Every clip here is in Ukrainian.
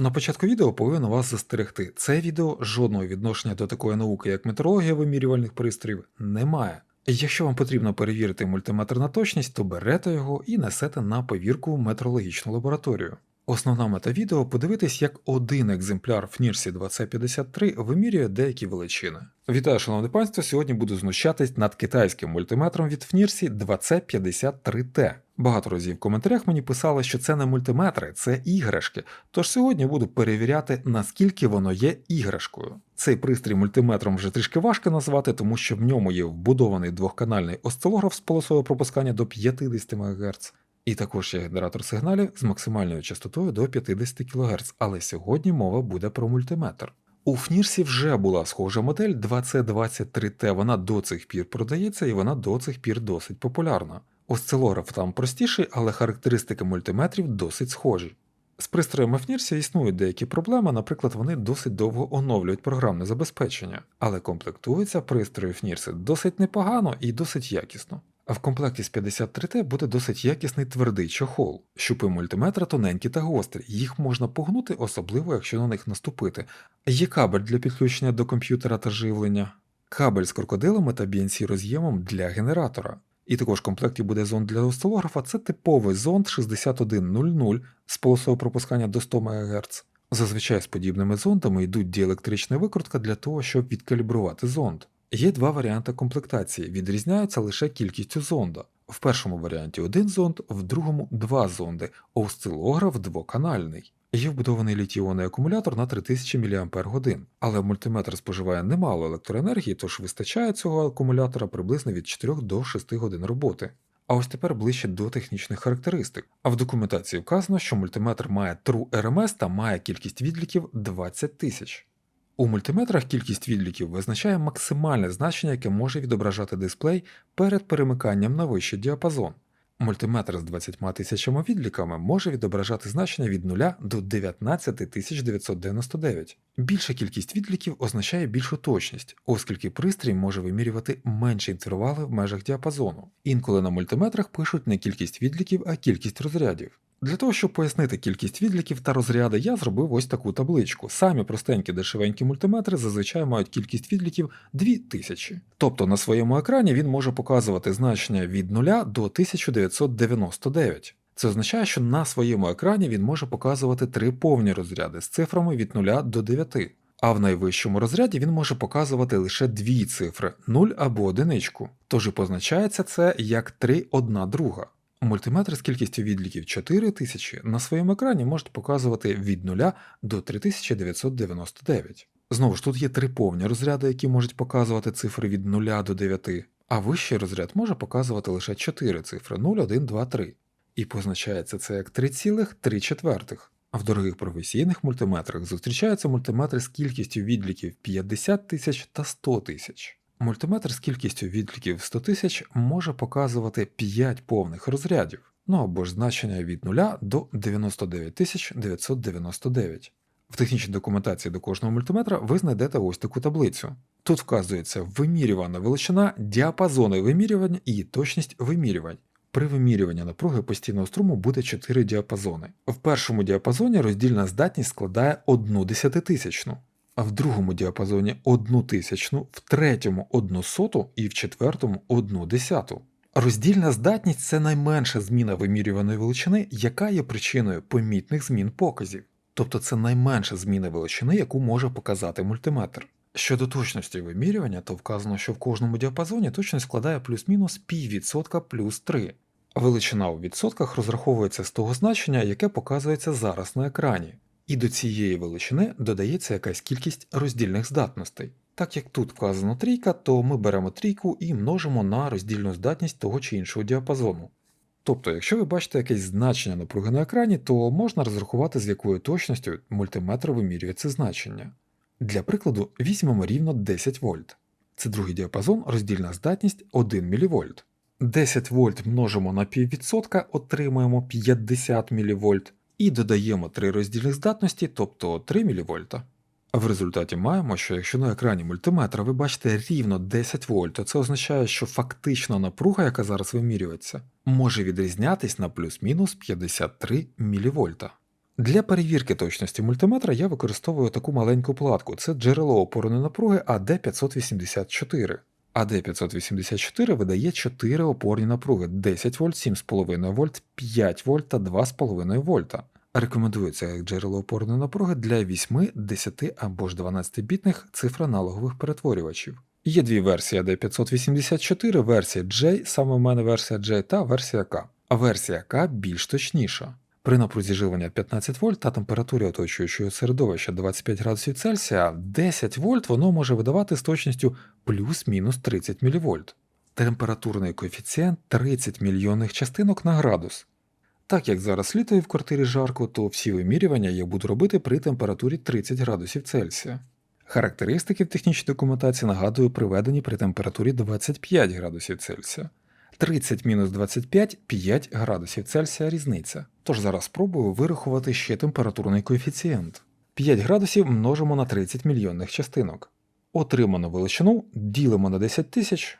На початку відео повинен вас застерегти. Це відео жодного відношення до такої науки, як метрологія вимірювальних пристроїв, не має. Якщо вам потрібно перевірити мультиметр на точність, то берете його і несете на повірку в метрологічну лабораторію. Основна мета відео подивитись, як один екземпляр FNIRSI 2053 вимірює деякі величини. Вітаю, шановне панство! Сьогодні буду знущатись над китайським мультиметром від FNIRSI 2053T. Багато разів в коментарях мені писали, що це не мультиметри, це іграшки. Тож сьогодні буду перевіряти, наскільки воно є іграшкою. Цей пристрій мультиметром вже трішки важко назвати, тому що в ньому є вбудований двохканальний осцилограф з полосою пропускання до 50 МГц. І також є генератор сигналів з максимальною частотою до 50 кГц, але сьогодні мова буде про мультиметр. У FNIRSі вже була схожа модель 2023T, вона до цих пір продається і вона до цих пір досить популярна. Осцилограф там простіший, але характеристики мультиметрів досить схожі. З пристроями FNIRSі існують деякі проблеми, наприклад, вони досить довго оновлюють програмне забезпечення, але комплектуються пристрої FNIRSи досить непогано і досить якісно. А в комплекті з 53T буде досить якісний твердий чохол. Щупи мультиметра тоненькі та гострі, їх можна погнути, особливо якщо на них наступити. Є кабель для підключення до комп'ютера та живлення, кабель з крокодилами та BNC роз'ємом для генератора. І також в комплекті буде зонд для осцилографа, це типовий зонд 6100 з полосою пропускання до 100 МГц. Зазвичай з подібними зондами йдуть діелектрична викрутка для того, щоб відкалібрувати зонд. Є два варіанти комплектації, відрізняються лише кількістю зонда. В першому варіанті один зонд, в другому два зонди, осцилограф двоканальний. Є вбудований літіонний акумулятор на 3000 мАч, але мультиметр споживає немало електроенергії, тож вистачає цього акумулятора приблизно від 4 до 6 годин роботи. А ось тепер ближче до технічних характеристик. А в документації вказано, що мультиметр має True RMS та має кількість відліків 20 тисяч. У мультиметрах кількість відліків визначає максимальне значення, яке може відображати дисплей перед перемиканням на вищий діапазон. Мультиметр з 20 тисячами відліками може відображати значення від 0 до 19999. Більша кількість відліків означає більшу точність, оскільки пристрій може вимірювати менші інтервали в межах діапазону. Інколи на мультиметрах пишуть не кількість відліків, а кількість розрядів. Для того, щоб пояснити кількість відліків та розряди, я зробив ось таку табличку. Самі простенькі дешевенькі мультиметри зазвичай мають кількість відліків 2000. Тобто на своєму екрані він може показувати значення від 0 до 1999. Це означає, що на своєму екрані він може показувати три повні розряди з цифрами від 0 до 9. А в найвищому розряді він може показувати лише дві цифри 0 або одиничку. Тож і позначається це як 3 одна друга. Мультиметри з кількістю відліків 4000 на своєму екрані можуть показувати від 0 до 3999. Знову ж тут є три повні розряди, які можуть показувати цифри від 0 до 9, а вищий розряд може показувати лише 4 цифри 0, 1, 2, 3. І позначається це як 3,3 четвертих. А в дорогих професійних мультиметрах зустрічаються мультиметри з кількістю відліків 50 тисяч та 100 тисяч. Мультиметр з кількістю відліків 100 тисяч може показувати 5 повних розрядів, ну або ж значення від 0 до 99 999. В технічній документації до кожного мультиметра ви знайдете ось таку таблицю. Тут вказується вимірювана величина, діапазони вимірювання і точність вимірювань. При вимірюванні напруги постійного струму буде 4 діапазони. В першому діапазоні роздільна здатність складає 1 десятитисячну, а в другому діапазоні 1 тисячну, в третьому 1 соту і в четвертому 1 десяту. Роздільна здатність це найменша зміна вимірюваної величини, яка є причиною помітних змін показів. Тобто це найменша зміна величини, яку може показати мультиметр. Щодо точності вимірювання, то вказано, що в кожному діапазоні точність складає плюс-мінус піввідсотка плюс 3. Величина у відсотках розраховується з того значення, яке показується зараз на екрані. І до цієї величини додається якась кількість роздільних здатностей. Так як тут вказано трійка, то ми беремо трійку і множимо на роздільну здатність того чи іншого діапазону. Тобто, якщо ви бачите якесь значення напруги на екрані, то можна розрахувати, з якою точністю мультиметр вимірює це значення. Для прикладу, візьмемо рівно 10 вольт. Це другий діапазон, роздільна здатність 1 мВ. 10 вольт множимо на піввідсотка, отримуємо 50 мВ, і додаємо 3 роздільних здатності, тобто 3 мВ. В результаті маємо, що якщо на екрані мультиметра ви бачите рівно 10 вольт, то це означає, що фактична напруга, яка зараз вимірюється, може відрізнятись на плюс-мінус 53 мВ. Для перевірки точності мультиметра я використовую таку маленьку платку. Це джерело опорної напруги AD584. AD584 видає 4 опорні напруги 10 вольт, 7,5 вольт, 5 вольт та 2,5 вольта. Рекомендується як джерело опорної напруги для 8, 10 або ж 12-бітних цифроаналогових перетворювачів. Є дві версії AD584, версія J, саме в мене версія J та версія K. А версія K більш точніша. При напрузі живлення 15 вольт та температурі оточуючого середовища 25 градусів Цельсія 10 вольт воно може видавати з точністю плюс-мінус 30 мВ. Температурний коефіцієнт 30 мільйонних частинок на градус. Так як зараз літо і в квартирі жарко, то всі вимірювання я буду робити при температурі 30 градусів Цельсія. Характеристики в технічній документації нагадую приведені при температурі 25 градусів Цельсія. 30 мінус 25 5 градусів Цельсія різниця. Тож зараз спробую вирахувати ще температурний коефіцієнт. 5 градусів множимо на 30 мільйонних частинок. Отриману величину ділимо на 10 тисяч,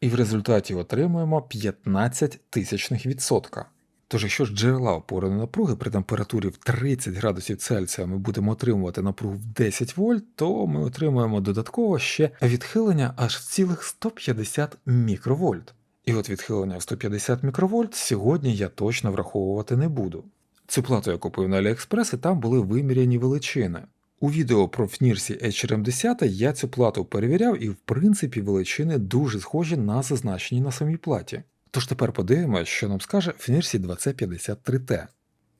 і в результаті отримуємо 15 тисячних відсотка. Тож, якщо ж джерела опори напруги при температурі в 30 градусів Цельсія ми будемо отримувати напругу в 10 вольт, то ми отримуємо додатково ще відхилення аж в цілих 150 мікровольт. І от відхилення в 150 мікровольт сьогодні я точно враховувати не буду. Цю плату я купив на AliExpress і там були виміряні величини. У відео про FNIRSI HRM10 я цю плату перевіряв і в принципі величини дуже схожі на зазначені на самій платі. Тож тепер подивимося, що нам скаже FNIRSI 2C53T.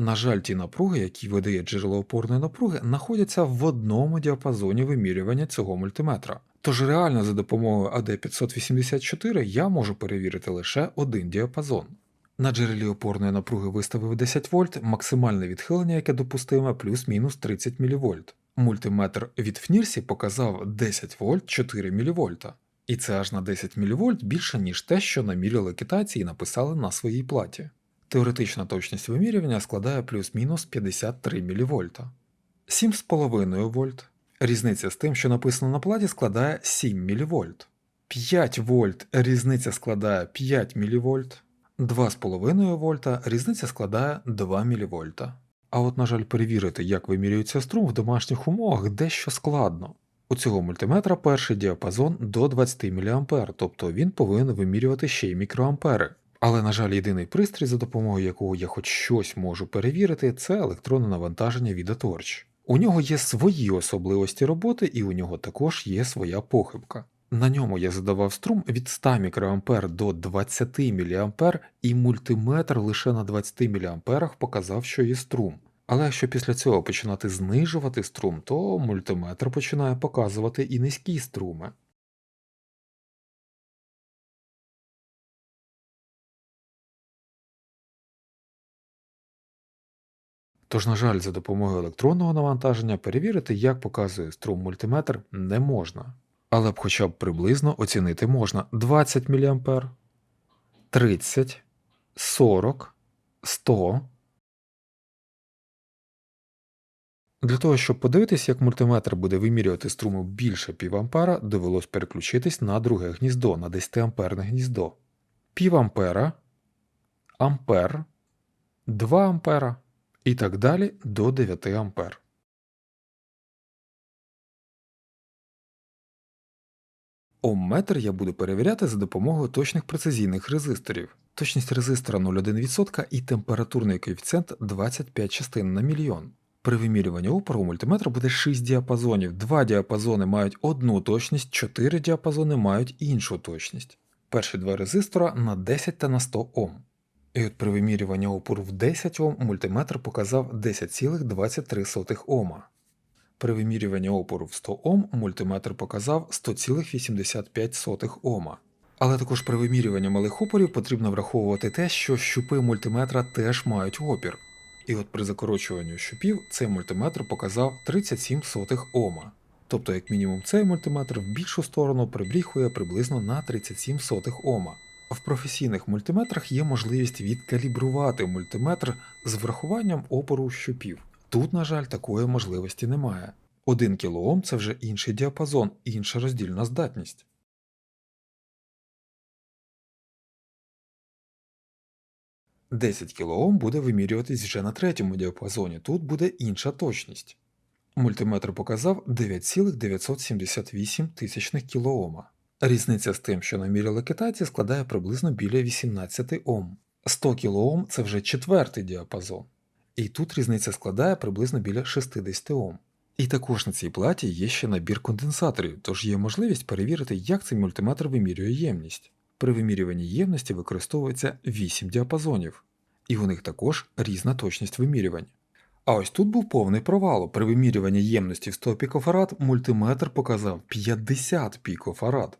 На жаль, ті напруги, які видає джерело опорної напруги, знаходяться в одному діапазоні вимірювання цього мультиметра. Тож реально за допомогою AD584 я можу перевірити лише один діапазон. На джерелі опорної напруги виставив 10 вольт, максимальне відхилення, яке допустиме, плюс-мінус 30 мВ. Мультиметр від FNIRSI показав 10 вольт 4 мВ. І це аж на 10 мВ більше, ніж те, що наміряли китайці і написали на своїй платі. Теоретична точність вимірювання складає плюс-мінус 53 мВ. 7,5 вольт. Різниця з тим, що написано на платі, складає 7 мВ. 5 вольт різниця складає 5 мВ. 2,5 вольта різниця складає 2 мВ. А от, на жаль, перевірити, як вимірюється струм в домашніх умовах, дещо складно. У цього мультиметра перший діапазон до 20 мА, тобто він повинен вимірювати ще й мікроампери. Але, на жаль, єдиний пристрій, за допомогою якого я хоч щось можу перевірити, це електронне навантаження від Torch. У нього є свої особливості роботи, і у нього також є своя похибка. На ньому я задавав струм від 100 мА до 20 мА, і мультиметр лише на 20 мА показав, що є струм. Але якщо після цього починати знижувати струм, то мультиметр починає показувати і низькі струми. Тож, на жаль, за допомогою електронного навантаження перевірити, як показує струм мультиметр, не можна. Але б хоча б приблизно оцінити можна 20 мА, 30, 40, 100. Для того, щоб подивитись, як мультиметр буде вимірювати струму більше півампера, довелось переключитись на друге гніздо, на 10 амперне гніздо. Півампера, ампер, 2 ампера і так далі до 9 ампер. Омметр я буду перевіряти за допомогою точних прецизійних резисторів. Точність резистора 0,1% і температурний коефіцієнт 25 частин на мільйон. При вимірюванні опору мультиметра буде 6 діапазонів, 2 діапазони мають одну точність, 4 діапазони мають іншу точність. Перші два резистора на 10 та на 100 Ом. І от при вимірюванні опору в 10 Ом мультиметр показав 10,23 Ома. При вимірюванні опору в 100 Ом мультиметр показав 100,85 Ома. Але також при вимірюванні малих опорів потрібно враховувати те, що щупи мультиметра теж мають опір. І от при закорочуванні щупів цей мультиметр показав 37 Ома. Тобто, як мінімум, цей мультиметр в більшу сторону прибріхує приблизно на 37 Ома. В професійних мультиметрах є можливість відкалібрувати мультиметр з врахуванням опору щупів. Тут, на жаль, такої можливості немає. 1 кОм це вже інший діапазон, інша роздільна здатність. 10 кОм буде вимірюватись вже на третьому діапазоні, тут буде інша точність. Мультиметр показав 9,978 тисячних кілоома. Різниця з тим, що наміряли китайці, складає приблизно біля 18 Ом. 100 кОм – це вже четвертий діапазон. І тут різниця складає приблизно біля 60 Ом. І також на цій платі є ще набір конденсаторів, тож є можливість перевірити, як цей мультиметр вимірює ємність. При вимірюванні ємності використовується 8 діапазонів, і у них також різна точність вимірювань. А ось тут був повний провал. При вимірюванні ємності в 100 пікофарад мультиметр показав 50 пікофарад.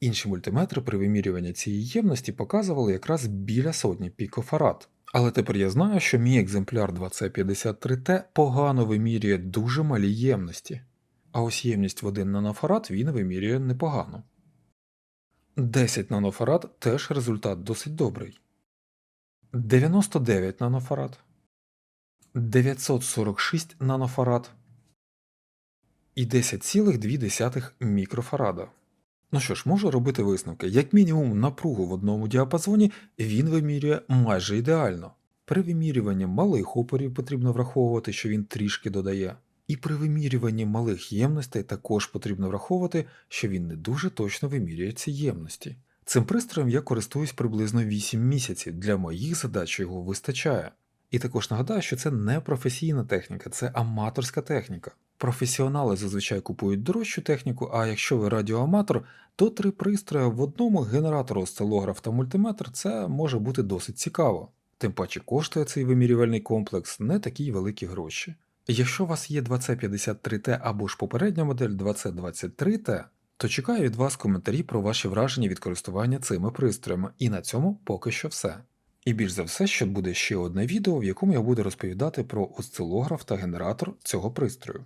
Інші мультиметри при вимірюванні цієї ємності показували якраз біля сотні пікофарад. Але тепер я знаю, що мій екземпляр 2C53T погано вимірює дуже малі ємності. А ось ємність в 1 нанофарад він вимірює непогано. 10 нанофарад теж результат досить добрий. 99 нанофарад. 946 нанофарад і 10,2 мікрофарада. Ну що ж, можу робити висновки. Як мінімум, напругу в одному діапазоні він вимірює майже ідеально. При вимірюванні малих опорів потрібно враховувати, що він трішки додає. І при вимірюванні малих ємностей також потрібно враховувати, що він не дуже точно вимірює ці ємності. Цим пристроєм я користуюсь приблизно 8 місяців, для моїх задач його вистачає. І також нагадаю, що це не професійна техніка, це аматорська техніка. Професіонали зазвичай купують дорожчу техніку, а якщо ви радіоаматор, то три пристрої в одному генератор, осцилограф та мультиметр це може бути досить цікаво. Тим паче коштує цей вимірювальний комплекс не такі великі гроші. Якщо у вас є 2053T або ж попередня модель 2023T, то чекаю від вас коментарі про ваші враження від користування цими пристроями, і на цьому поки що все. І більш за все, що буде ще одне відео, в якому я буду розповідати про осцилограф та генератор цього пристрою.